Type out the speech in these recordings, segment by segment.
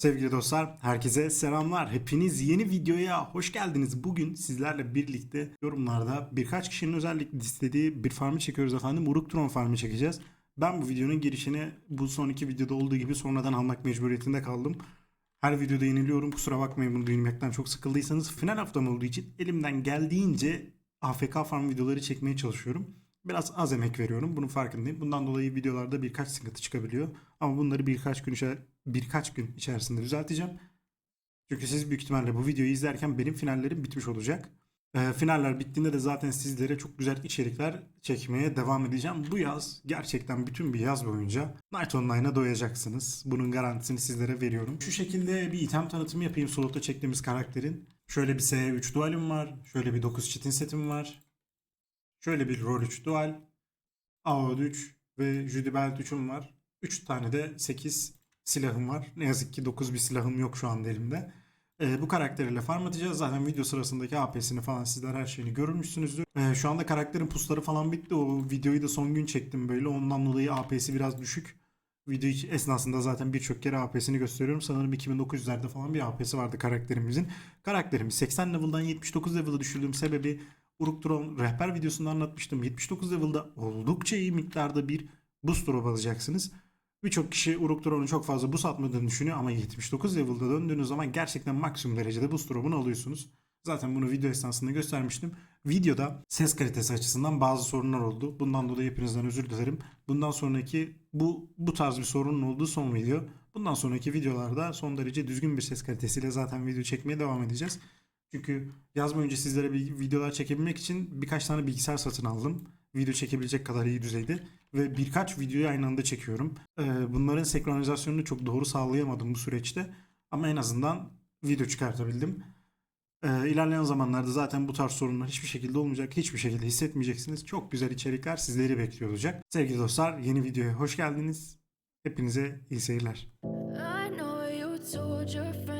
Sevgili dostlar, herkese selamlar. Hepiniz yeni videoya hoş geldiniz. Bugün sizlerle birlikte yorumlarda birkaç kişinin özellikle istediği bir farmı çekiyoruz efendim. Uruk farmı çekeceğiz. Ben bu videonun girişini bu son iki videoda olduğu gibi sonradan almak mecburiyetinde kaldım. Her videoda yeniliyorum. Kusura bakmayın bunu dinlemekten çok sıkıldıysanız. Final haftam olduğu için elimden geldiğince AFK farm videoları çekmeye çalışıyorum. Biraz az emek veriyorum. Bunun farkındayım. Bundan dolayı videolarda birkaç sıkıntı çıkabiliyor. Ama bunları birkaç gün birkaç gün içerisinde düzelteceğim. Çünkü siz büyük ihtimalle bu videoyu izlerken benim finallerim bitmiş olacak. Ee, finaller bittiğinde de zaten sizlere çok güzel içerikler çekmeye devam edeceğim. Bu yaz gerçekten bütün bir yaz boyunca Night Online'a doyacaksınız. Bunun garantisini sizlere veriyorum. Şu şekilde bir item tanıtımı yapayım slota çektiğimiz karakterin. Şöyle bir S3 dualim var. Şöyle bir 9 çitin setim var. Şöyle bir rol 3 dual. AOD 3 ve Judy Belt 3'üm var. 3 tane de 8 silahım var. Ne yazık ki 9 bir silahım yok şu anda elimde. Ee, bu karakteriyle farm atacağız. Zaten video sırasındaki AP'sini falan sizler her şeyini görmüşsünüzdür. Ee, şu anda karakterin pusları falan bitti. O videoyu da son gün çektim böyle. Ondan dolayı AP'si biraz düşük. Video esnasında zaten birçok kere AP'sini gösteriyorum. Sanırım 2900'lerde falan bir AP'si vardı karakterimizin. Karakterimiz 80 level'dan 79 level'a düşürdüğüm sebebi Uruk Drone rehber videosunda anlatmıştım. 79 level'da oldukça iyi miktarda bir boost drop alacaksınız. Birçok kişi Uruk Drone'un çok fazla boost atmadığını düşünüyor ama 79 level'da döndüğünüz zaman gerçekten maksimum derecede boost drop'unu alıyorsunuz. Zaten bunu video esnasında göstermiştim. Videoda ses kalitesi açısından bazı sorunlar oldu. Bundan dolayı hepinizden özür dilerim. Bundan sonraki bu bu tarz bir sorunun olduğu son video. Bundan sonraki videolarda son derece düzgün bir ses kalitesiyle zaten video çekmeye devam edeceğiz. Çünkü yaz boyunca sizlere bir videolar çekebilmek için birkaç tane bilgisayar satın aldım. Video çekebilecek kadar iyi düzeyde. Ve birkaç videoyu aynı anda çekiyorum. Ee, bunların senkronizasyonunu çok doğru sağlayamadım bu süreçte. Ama en azından video çıkartabildim. Ee, ilerleyen zamanlarda zaten bu tarz sorunlar hiçbir şekilde olmayacak. Hiçbir şekilde hissetmeyeceksiniz. Çok güzel içerikler sizleri bekliyor olacak. Sevgili dostlar yeni videoya hoş geldiniz. Hepinize iyi seyirler. I know you told your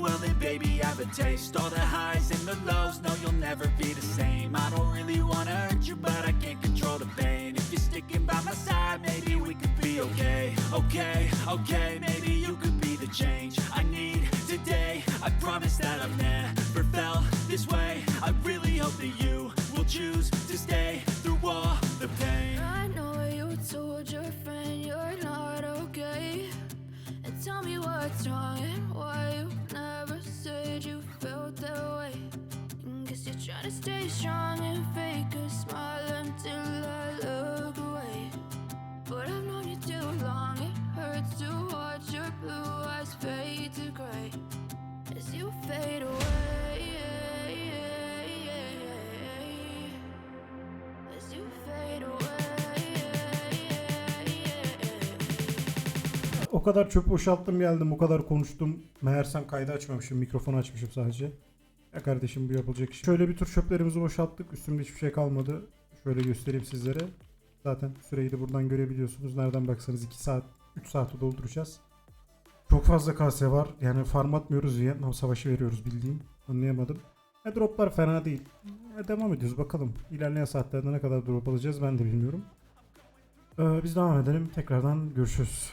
Well, then, baby, have a taste. All the highs and the lows, no, you'll never be the same. I don't really wanna hurt you, but I can't control the pain. If you're sticking by my side, maybe we could be okay. Okay, okay, stay strong and fake a smile until I look away. But I've known you too long, it hurts to watch your blue eyes fade to gray as you fade away. O kadar çöp boşalttım geldim, o kadar konuştum. Meğersem kaydı açmamışım, mikrofonu açmışım sadece. Ya kardeşim bu yapılacak iş. Şöyle bir tur çöplerimizi boşalttık. Üstümde hiçbir şey kalmadı. Şöyle göstereyim sizlere. Zaten süreyi de buradan görebiliyorsunuz. Nereden baksanız 2 saat, 3 saate dolduracağız. Çok fazla kase var. Yani farm atmıyoruz Vietnam savaşı veriyoruz bildiğim. Anlayamadım. E, droplar fena değil. E, devam ediyoruz bakalım. İlerleyen saatlerde ne kadar drop alacağız ben de bilmiyorum. Ee, biz devam edelim. Tekrardan görüşürüz.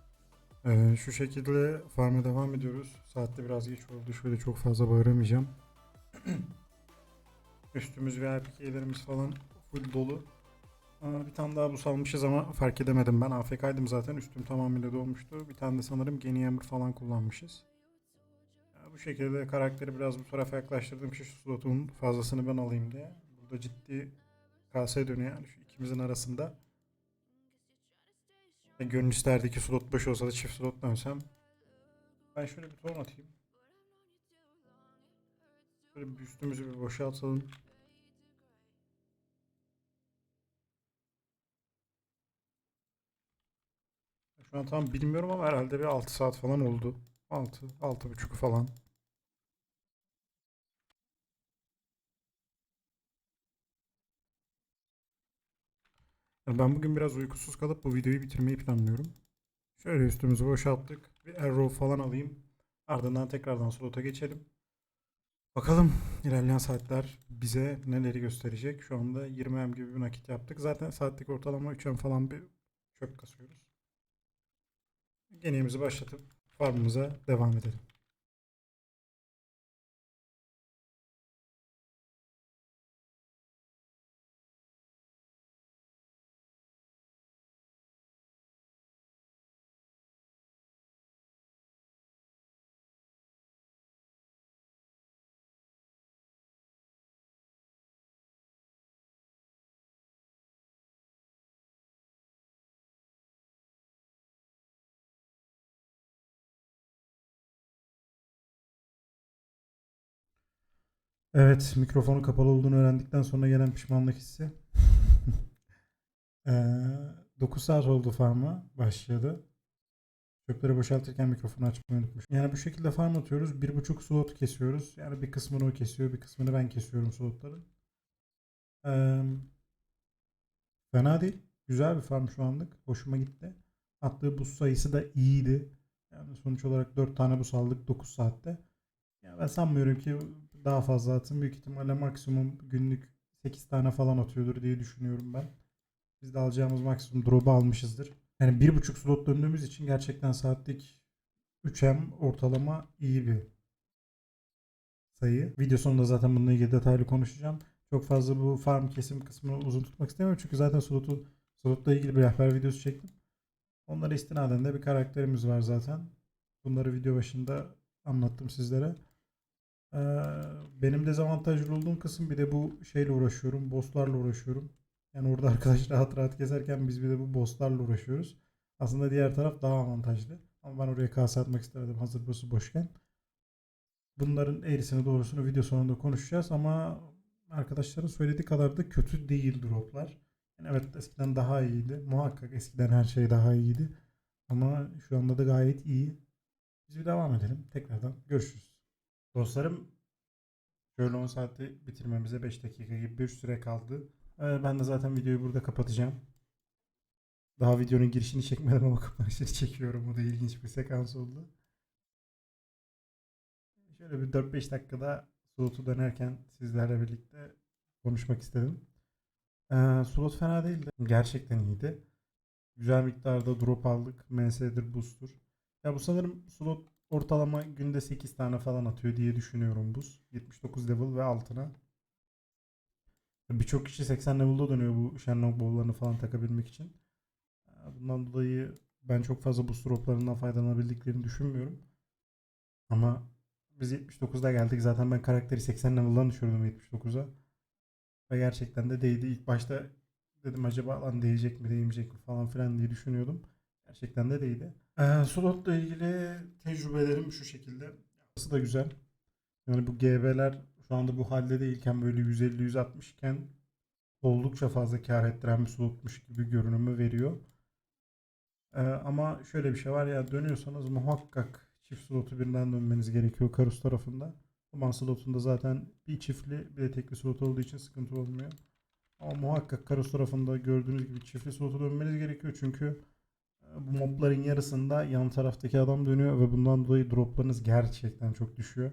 eee, şu şekilde farm'a devam ediyoruz. Saatte biraz geç oldu. Şöyle çok fazla bağıramayacağım. Üstümüz ve APK'lerimiz falan full dolu. Aa, bir tane daha bu salmışız ama fark edemedim ben. AFK'ydım zaten. Üstüm tamamıyla dolmuştu. Bir tane de sanırım Genie Hammer falan kullanmışız. Ya bu şekilde karakteri biraz bu tarafa yaklaştırdım ki şu slotun fazlasını ben alayım diye. Burada ciddi KS dönüyor yani şu ikimizin arasında. Gönül isterdi ki slot boş olsa da çift slot dönsem. Ben şöyle bir ton atayım. Şöyle bir üstümüzü bir boşaltalım. Şu an tam bilmiyorum ama herhalde bir 6 saat falan oldu. 6, 6.30 falan. Ben bugün biraz uykusuz kalıp bu videoyu bitirmeyi planlıyorum. Şöyle üstümüzü boşalttık. Bir arrow falan alayım. Ardından tekrardan slota geçelim. Bakalım ilerleyen saatler bize neleri gösterecek. Şu anda 20M gibi bir nakit yaptık. Zaten saatlik ortalama 3M falan bir çöp kasıyoruz. Genimizi başlatıp farmımıza devam edelim. Evet, mikrofonu kapalı olduğunu öğrendikten sonra gelen pişmanlık hissi. Eee 9 saat oldu farma başladı. Çöpleri boşaltırken mikrofonu açmayı unutmuş. Yani bu şekilde farm atıyoruz. 1.5 slot kesiyoruz. Yani bir kısmını o kesiyor, bir kısmını ben kesiyorum slotların. Eee, fena değil. Güzel bir farm şu anlık. Hoşuma gitti. Attığı buz sayısı da iyiydi. Yani sonuç olarak 4 tane buz aldık 9 saatte. Ya ben sanmıyorum ki daha fazla atsın. Büyük ihtimalle maksimum günlük 8 tane falan atıyordur diye düşünüyorum ben. Biz de alacağımız maksimum drop'u almışızdır. Yani 1.5 slot döndüğümüz için gerçekten saatlik 3M ortalama iyi bir sayı. Video sonunda zaten bununla ilgili detaylı konuşacağım. Çok fazla bu farm kesim kısmını uzun tutmak istemiyorum. Çünkü zaten slotu, slotla ilgili bir rehber videosu çektim. Onlara istinaden de bir karakterimiz var zaten. Bunları video başında anlattım sizlere. Ee, benim dezavantajlı olduğum kısım bir de bu şeyle uğraşıyorum. Bosslarla uğraşıyorum. Yani orada arkadaş rahat rahat gezerken biz bir de bu bosslarla uğraşıyoruz. Aslında diğer taraf daha avantajlı. Ama ben oraya kase atmak istemedim hazır boss'u boşken. Bunların eğrisini doğrusunu video sonunda konuşacağız ama arkadaşların söylediği kadar da kötü değil droplar. Yani evet eskiden daha iyiydi. Muhakkak eskiden her şey daha iyiydi. Ama şu anda da gayet iyi. Biz bir devam edelim. Tekrardan görüşürüz. Dostlarım şöyle 10 saatte bitirmemize 5 dakika gibi bir süre kaldı. Ee, ben de zaten videoyu burada kapatacağım. Daha videonun girişini çekmedim ama kapanışını çekiyorum. Bu da ilginç bir sekans oldu. Şöyle bir 4-5 dakikada slotu dönerken sizlerle birlikte konuşmak istedim. Ee, slot fena değildi. Gerçekten iyiydi. Güzel miktarda drop aldık. MS'dir, boost'tur. Ya bu sanırım slot ortalama günde 8 tane falan atıyor diye düşünüyorum buz. 79 level ve altına. Birçok kişi 80 level'da dönüyor bu Shenlong bowl'larını falan takabilmek için. Bundan dolayı ben çok fazla boost droplarından faydalanabildiklerini düşünmüyorum. Ama biz 79'da geldik. Zaten ben karakteri 80 level'dan düşürdüm 79'a. Ve gerçekten de değdi. İlk başta dedim acaba lan değecek mi değmeyecek mi falan filan diye düşünüyordum. Gerçekten de değdi. Ee, slotla ilgili tecrübelerim şu şekilde. Burası da güzel. Yani bu GB'ler şu anda bu halde değilken böyle 150-160 iken oldukça fazla kar ettiren bir slotmuş gibi görünümü veriyor. Ee, ama şöyle bir şey var ya dönüyorsanız muhakkak çift slotu birinden dönmeniz gerekiyor Karus tarafında. Duman slotunda zaten bir çiftli bir de tekli slot olduğu için sıkıntı olmuyor. Ama muhakkak Karus tarafında gördüğünüz gibi çiftli slotu dönmeniz gerekiyor çünkü bu mobların yarısında yan taraftaki adam dönüyor ve bundan dolayı droplarınız gerçekten çok düşüyor.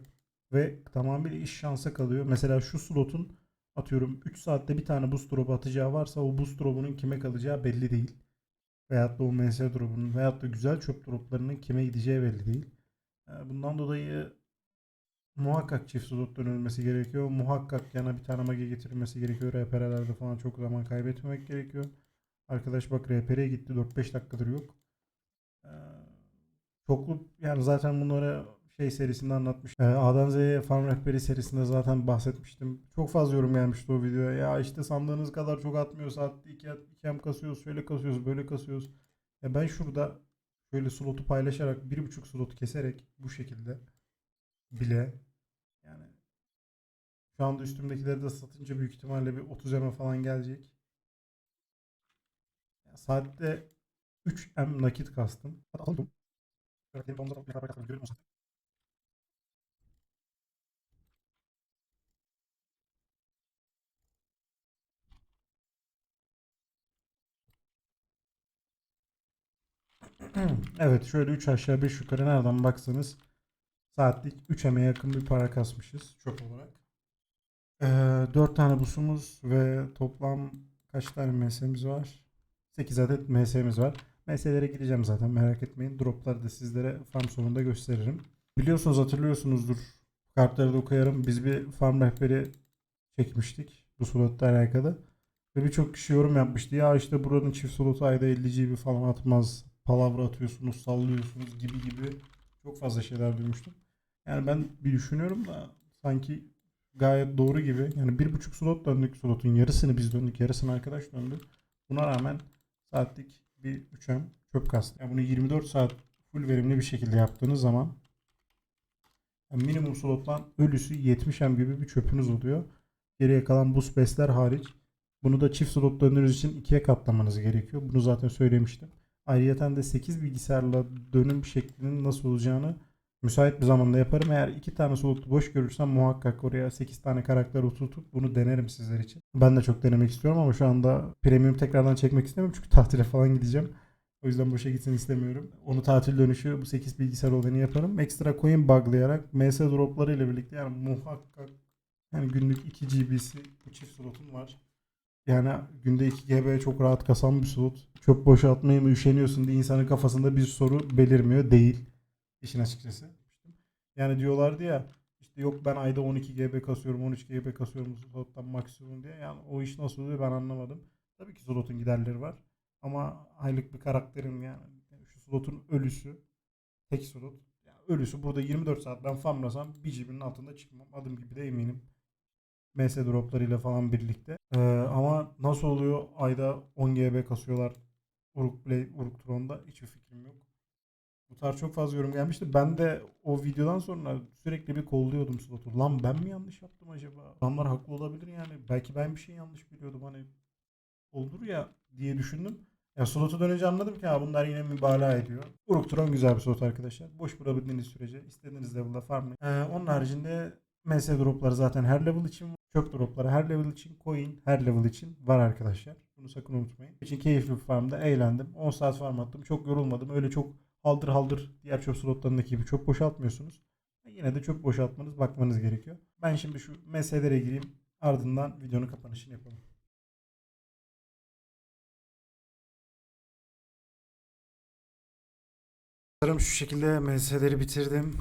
Ve tamamıyla iş şansa kalıyor. Mesela şu slotun atıyorum 3 saatte bir tane boost drop atacağı varsa o boost drop'unun kime kalacağı belli değil. Veyahut da o MS drop'unun veyahut da güzel çöp droplarının kime gideceği belli değil. E, Bundan dolayı muhakkak çift slot dönülmesi gerekiyor. Muhakkak yana bir tane mage getirilmesi gerekiyor. RPR'lerde falan çok zaman kaybetmemek gerekiyor. Arkadaş bak RPR'ye gitti 4-5 dakikadır yok. Ee, çoklu yani zaten bunları şey serisinde anlatmış. Ee, A'dan Z'ye farm rehberi serisinde zaten bahsetmiştim. Çok fazla yorum gelmişti o videoya. Ya işte sandığınız kadar çok atmıyor. Saatte 2 2 kasıyoruz, şöyle kasıyoruz, böyle kasıyoruz. Ya ben şurada şöyle slotu paylaşarak 1.5 slotu keserek bu şekilde bile yani şu anda üstümdekileri de satınca büyük ihtimalle bir 30 M falan gelecek. Saatte 3 M nakit kastım. Hadi aldım. Evet şöyle 3 aşağı 5 yukarı nereden baksanız saatlik 3 emeğe yakın bir para kasmışız çöp olarak. Ee, 4 tane busumuz ve toplam kaç tane MS'miz var? 8 adet MS'miz var. MS'lere gireceğim zaten merak etmeyin. Dropları da sizlere farm sonunda gösteririm. Biliyorsunuz hatırlıyorsunuzdur. Kartları da okuyarım. Biz bir farm rehberi çekmiştik. Bu slotla alakalı. Ve birçok kişi yorum yapmıştı. Ya işte buranın çift slotu ayda 50 GB falan atmaz. Palavra atıyorsunuz, sallıyorsunuz gibi gibi çok fazla şeyler duymuştum. Yani ben bir düşünüyorum da sanki gayet doğru gibi. Yani bir buçuk slot döndük slotun yarısını biz döndük, yarısını arkadaş döndü. Buna rağmen saatlik bir 3M çöp kastı. Yani bunu 24 saat full verimli bir şekilde yaptığınız zaman yani minimum slottan ölüsü 70M gibi bir çöpünüz oluyor. Geriye kalan boost bestler hariç. Bunu da çift slot döndüğünüz için ikiye katlamanız gerekiyor. Bunu zaten söylemiştim. Ayrıca de 8 bilgisayarla dönüm şeklinin nasıl olacağını müsait bir zamanda yaparım. Eğer 2 tane slotu boş görürsem muhakkak oraya 8 tane karakter oturtup bunu denerim sizler için. Ben de çok denemek istiyorum ama şu anda premium tekrardan çekmek istemiyorum çünkü tatile falan gideceğim. O yüzden boşa gitsin istemiyorum. Onu tatil dönüşü bu 8 bilgisayar olanı yaparım. Ekstra coin buglayarak MS dropları ile birlikte yani muhakkak yani günlük 2 GB'si bu çift slotun var. Yani günde 2 GB çok rahat kasan bir slot. Çok boşaltmaya mı üşeniyorsun diye insanın kafasında bir soru belirmiyor. Değil. İşin açıkçası. Yani diyorlardı ya işte yok ben ayda 12 GB kasıyorum 13 GB kasıyorum slottan maksimum diye. Yani o iş nasıl oluyor ben anlamadım. Tabii ki slotun giderleri var. Ama aylık bir karakterim yani. Şu slotun ölüsü. Tek slot. Yani ölüsü burada 24 saat ben farmlasam 1 GB'nin altında çıkmam. Adım gibi de eminim. MS droplarıyla falan birlikte. Ee, ama nasıl oluyor ayda 10 GB kasıyorlar Uruk Play, Uruk Tron'da hiçbir fikrim yok. Bu tarz çok fazla yorum gelmişti. Ben de o videodan sonra sürekli bir kolluyordum slotu. Lan ben mi yanlış yaptım acaba? Adamlar haklı olabilir yani. Belki ben bir şey yanlış biliyordum hani olur ya diye düşündüm. Ya slotu dönünce anladım ki ha bunlar yine mübalağa ediyor. Uruk Tron güzel bir slot arkadaşlar. Boş bırakabildiğiniz sürece istediğiniz level'da farmlayın. Ee, onun haricinde MS dropları zaten her level için var. Çöp dropları her level için, coin her level için var arkadaşlar. Bunu sakın unutmayın. için keyifli bir farmda eğlendim. 10 saat farm attım. Çok yorulmadım. Öyle çok haldır haldır diğer çöp slotlarındaki gibi çok boşaltmıyorsunuz. Yine de çok boşaltmanız, bakmanız gerekiyor. Ben şimdi şu meselelere gireyim. Ardından videonun kapanışını yapalım. Sanırım şu şekilde meseleleri bitirdim.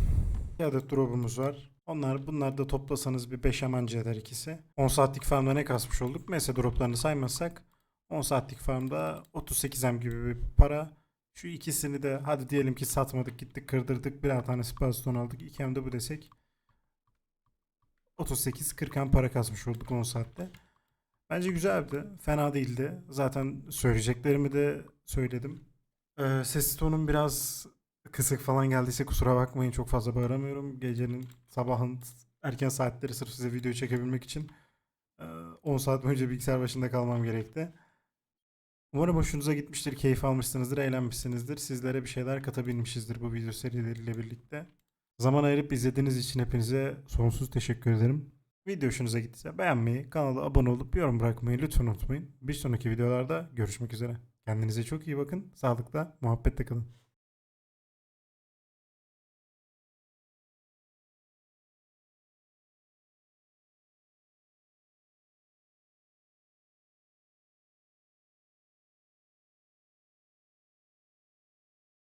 Bir adet drop'umuz var. Onlar bunlar da toplasanız bir 5 amancı eder ikisi. 10 saatlik farmda ne kasmış olduk? Mesela droplarını saymazsak 10 saatlik farmda 38 em gibi bir para. Şu ikisini de hadi diyelim ki satmadık gittik kırdırdık birer tane spazton aldık. 2 em de bu desek 38-40 em para kasmış olduk 10 saatte. Bence güzeldi. Fena değildi. Zaten söyleyeceklerimi de söyledim. Ee, ses tonum biraz kısık falan geldiyse kusura bakmayın çok fazla bağıramıyorum. Gecenin sabahın erken saatleri sırf size video çekebilmek için e, 10 saat önce bilgisayar başında kalmam gerekti. Umarım hoşunuza gitmiştir, keyif almışsınızdır, eğlenmişsinizdir. Sizlere bir şeyler katabilmişizdir bu video serileriyle birlikte. Zaman ayırıp izlediğiniz için hepinize sonsuz teşekkür ederim. Video hoşunuza gittiyse beğenmeyi, kanala abone olup yorum bırakmayı lütfen unutmayın. Bir sonraki videolarda görüşmek üzere. Kendinize çok iyi bakın. Sağlıkla, muhabbetle kalın.